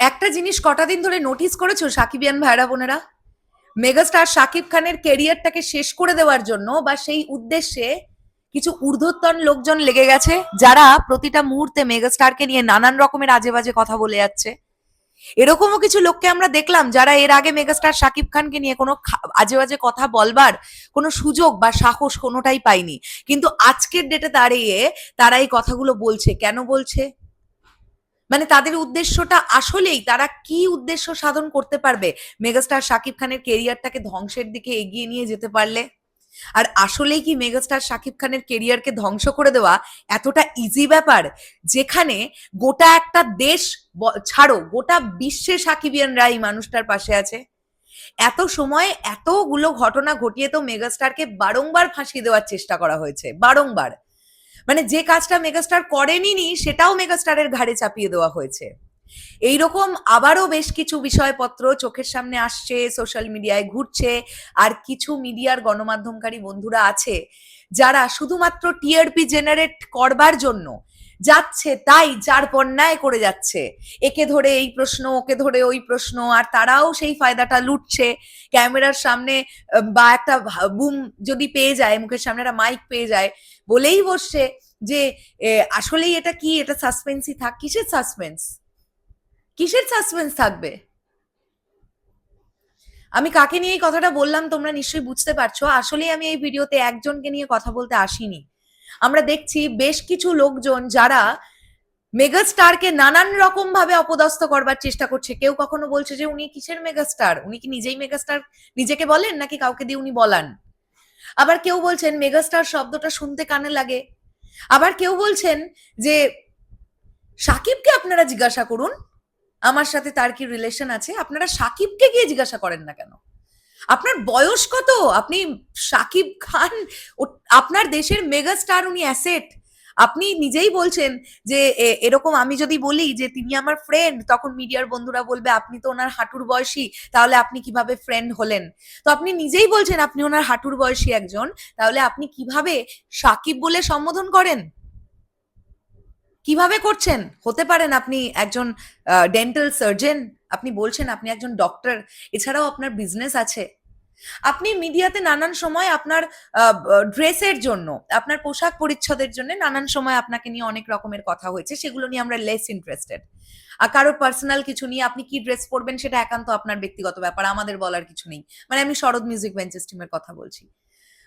একটা জিনিস কটা দিন ধরে নোটিস করেছ সাকিবিয়ান ভাইরা বোনেরা? মেগাস্টার শাকিব খানের কেরিয়ারটাকে শেষ করে দেওয়ার জন্য বা সেই উদ্দেশ্যে কিছু ঊর্ধ্বতন লোকজন লেগে গেছে যারা প্রতিটা মুহূর্তে মেগাস্টারকে নিয়ে নানান রকমের আজে বাজে কথা বলে যাচ্ছে। এরকমও কিছু লোককে আমরা দেখলাম যারা এর আগে মেগাস্টার শাকিব খানকে নিয়ে কোনো আজে বাজে কথা বলবার কোনো সুযোগ বা সাহস কোনোটাই পায়নি। কিন্তু আজকের ডেটে দাঁড়িয়ে তারা এই কথাগুলো বলছে। কেন বলছে? মানে তাদের উদ্দেশ্যটা আসলেই তারা কি উদ্দেশ্য সাধন করতে পারবে? মেগাস্টার শাকিব খানের কেরিয়ারটাকে ধ্বংসের দিকে এগিয়ে নিয়ে যেতে পারলে? আর আসলেই কি মেগাস্টার শাকিব খানের কেরিয়ারকে ধ্বংস করে দেওয়া এতটা ইজি ব্যাপার? যেখানে গোটা একটা দেশ ছাড়ো, গোটা বিশ্বে সাকিবিয়ানরা এই মানুষটার পাশে আছে। এত সময় এতগুলো ঘটনা ঘটিয়ে তো মেগাস্টারকে বারংবার ফাঁসিয়ে দেওয়ার চেষ্টা করা হয়েছে, বারংবার। মানে যে কাজটা মেগাস্টার করেনি নি সেটাও মেগাস্টারের ঘাড়ে চাপিয়ে দেওয়া হয়েছে। এইরকম আবারও বেশ কিছু বিষয়পত্র চোখের সামনে আসছে, সোশ্যাল মিডিয়ায় ঘুরছে, আর কিছু মিডিয়ার গণমাধ্যমকারী বন্ধুরা আছে, যারা শুধুমাত্র টিআরপি জেনারেট করবার জন্য যাচ্ছে তাই যার পণ্যায় করে যাচ্ছে। একে ধরে এই প্রশ্ন, ওকে ধরে ওই প্রশ্ন, আর তারাও সেই ফায়দাটা লুটছে। ক্যামেরার সামনে বা একটা বুম যদি পেয়ে যায়, মুখের সামনে একটা মাইক পেয়ে যায়, বলেই বসছে যে আসলেই এটা কি? এটা সাসপেন্সই থাক, কিসের সাসপেন্স? কিসের সাসপেন্স থাকবে? আমি কাকে নিয়ে এই কথাটা বললাম তোমরা নিশ্চয়ই বুঝতে পারছ। আসলে আমি এই ভিডিওতে একজনকে নিয়ে কথা বলতে আসিনি। আমরা দেখছি বেশ কিছু লোকজন যারা মেগাস্টারকে নানান রকম ভাবে অপদস্থ করবার চেষ্টা করছে। কেউ কখনো বলছে যে, উনি কিসের মেগাস্টার? উনি কি নিজেই মেগাস্টার নিজেকে বলেন নাকি কাউকে দিয়ে উনি বলান? আবার কেউ বলছেন, মেগাস্টার শব্দটা শুনতে কানে লাগে। আবার কেউ বলছেন যে, সাকিবকে আপনারা জিজ্ঞাসা করুন। আমার সাথে তার কি রিলেশন আছে? আপনারা সাকিবকে গিয়ে জিজ্ঞাসা করেন না কেন? আপনার বয়স কত? আপনি সাকিব খান আপনার দেশের মেগা স্টার উনি অ্যাসেট। আপনি নিজেই বলছেন যে এরকম আমি যদি বলি যে, তিনি আমার ফ্রেন্ড তখন মিডিয়ার বন্ধুরা বলবে, আপনি তো ওনার হাঁটুর বয়সী, তাহলে আপনি কীভাবে ফ্রেন্ড হলেন? তো আপনি নিজেই বলছেন, আপনি ওনার হাঁটুর বয়সী একজন, তাহলে আপনি কীভাবে সাকিব বলে সম্বোধন করেন? কীভাবে করছেন? হতে পারেন আপনি একজন ডেন্টাল সার্জন আপনি বলছেন আপনি একজন ডক্টর এছাড়াও আপনার বিজনেস আছে। আপনি মিডিয়াতে নানান সময় আপনার ড্রেসের জন্য, আপনার পোশাক পরিচ্ছদের জন্য নানান সময় আপনাকে নিয়ে অনেক রকমের কথা হয়েছে, সেগুলো নিয়ে আমরা লেস ইন্টারেস্টেড আর কারোর পার্সোনাল কিছু নিয়ে আপনি কি ড্রেস পরবেন সেটা একান্ত আপনার ব্যক্তিগত ব্যাপার, আমাদের বলার কিছু নেই। মানে আমি শরৎ মিউজিক বেঞ্চেস টিমের কথা বলছি।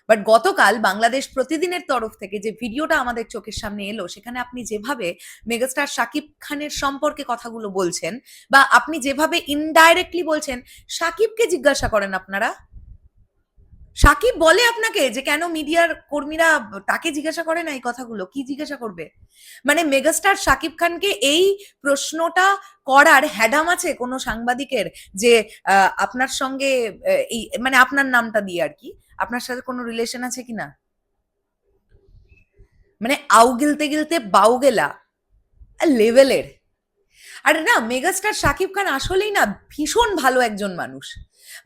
বাট গতকাল বাংলাদেশ প্রতিদিনের তরফ থেকে যে ভিডিওটা আমাদের চোখের সামনে এলো, সেখানে আপনি যেভাবে মেগাস্টার শাকিব খানের সম্পর্কে কথাগুলো বলছেন বা আপনি যেভাবে ইনডাইরেক্টলি বলছেন সাকিবকে জিজ্ঞাসা করেন আপনারা? সাকিব বলে আপনাকে যে কেন মিডিয়ার কর্মীরা তাকে জিজ্ঞাসা করে না এই কথাগুলো? কি জিজ্ঞাসা করবে? মানে মেগাস্টার সাকিব খানকে এই প্রশ্নটা করার হ্যাডাম আছে কোনো সাংবাদিকের যে আপনার সঙ্গে এই মানে আপনার নামটা দিয়ে আর কি? আপনার সাথে কোনো রিলেশন আছে কিনা মানে আউ গিলতে গিলতে বাউ গেলা লেভেলের আর না, মেগাস্টার শাকিব খান আসলেই না ভীষণ ভালো একজন মানুষ।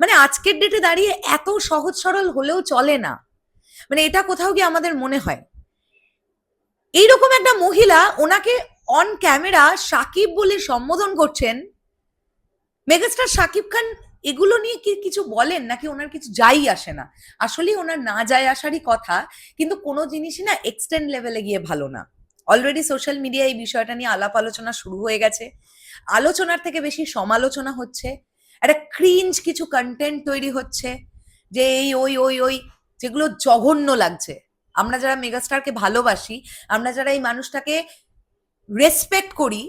মানে আজকের ডেটে দাঁড়িয়ে এত সহজ সরল হলেও চলে না। মানে এটা কোথাও গিয়ে আমাদের মনে হয়। এইরকম একটা মহিলা ওনাকে অন ক্যামেরা সাকিব বলে সম্বোধন করছেন। মেগাস্টার সাকিব খান এগুলো নিয়ে কি কিছু বলেন নাকি ওনার কিছু যাই আসে না? আসলে ওনার না যায় আসারই কথা, কিন্তু কোনো জিনিসই না এক্সটেন্ড লেভেলে গিয়ে ভালো না। অলরেডি সোশ্যাল মিডিয়া এই বিষয়টা নিয়ে আলাপ আলোচনা শুরু হয়ে গেছে। আলোচনার থেকে বেশি সমালোচনা হচ্ছে। একটা ক্রিঞ্জ কিছু কন্টেন্ট তৈরি হচ্ছে যে এই, ওই ওই ওই, যেগুলো জঘন্য লাগছে। আমরা যারা মেগাস্টারকে ভালোবাসি, আমরা যারা এই মানুষটাকে রেসপেক্ট করি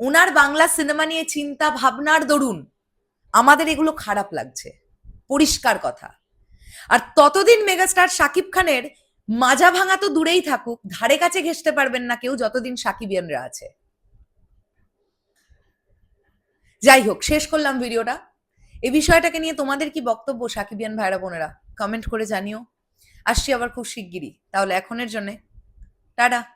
ওনার বাংলা সিনেমা নিয়ে চিন্তা ভাবনার দরুন আমাদের এগুলো খারাপ লাগছে। পরিষ্কার কথা। আর ততদিন মেগাস্টার শাকিব খানের মাজা ভাঙা তো দূরেই থাকুক, ধারে কাছে ঘেসতে পারবেন না কেউ যতদিন সাকিবিয়ানরা আছে। যাই হোক, শেষ করলাম ভিডিওটা। এই বিষয়টাকে নিয়ে তোমাদের কি বক্তব্য, সাকিবিয়ান ভাইরা, বোনেরা? কমেন্ট করে জানিও। আসছি আবার খুব শিগগিরই। তাহলে এখনের জন্যে, টাটা।